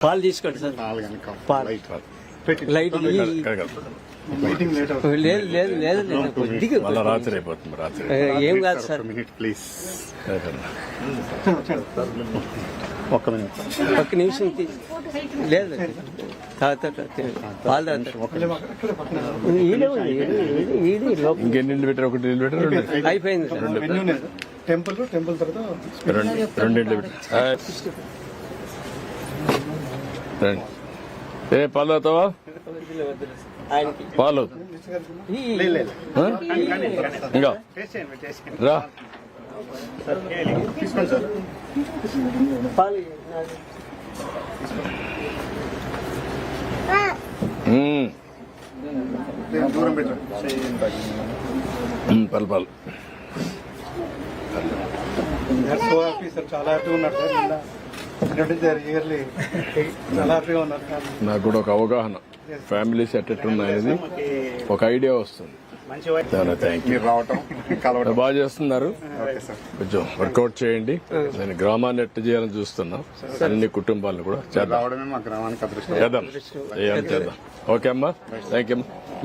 పాలు తీసుకోండి సార్. పాలు. లైట్ లేదు లేదు లేదు కొద్దిగా మళ్ళా రాత్రి అయిపోతుంది రాత్రి. ఏ, కాదు సార్ ప్లీజ్. ఒక్క మినిట్ ఒక్క నిమిషం లేదు పాలు. ఇంకెన్ని ఒకటి అయిపోయింది సార్. టెంపుల్ టెంపుల్ తర్వాత రెండు రెండు ఏ పాలు అవుతావా పాలు? ఇంకా? రా. పాలు పాలు. చాలా హ్యాపీగా ఉన్నారు. సార్ నాకు కూడా ఒక అవగాహన. ఫ్యామిలీస్ ఎట్టెట్ ఉన్నాయనేది ఒక ఐడియా వస్తుంది. థ్యాంక్ యూ మీరు రావటం కలవటం. బాగా చేస్తున్నారు. ఓకే సార్ కొంచెం వర్కౌట్ చేయండి. నేను గ్రామాన్ని ఎట్ట చేయాలని చూస్తున్నాం. అన్ని కుటుంబాలను కూడా చేద్దాం. చేద్దాం. ఓకే అమ్మా. Thank you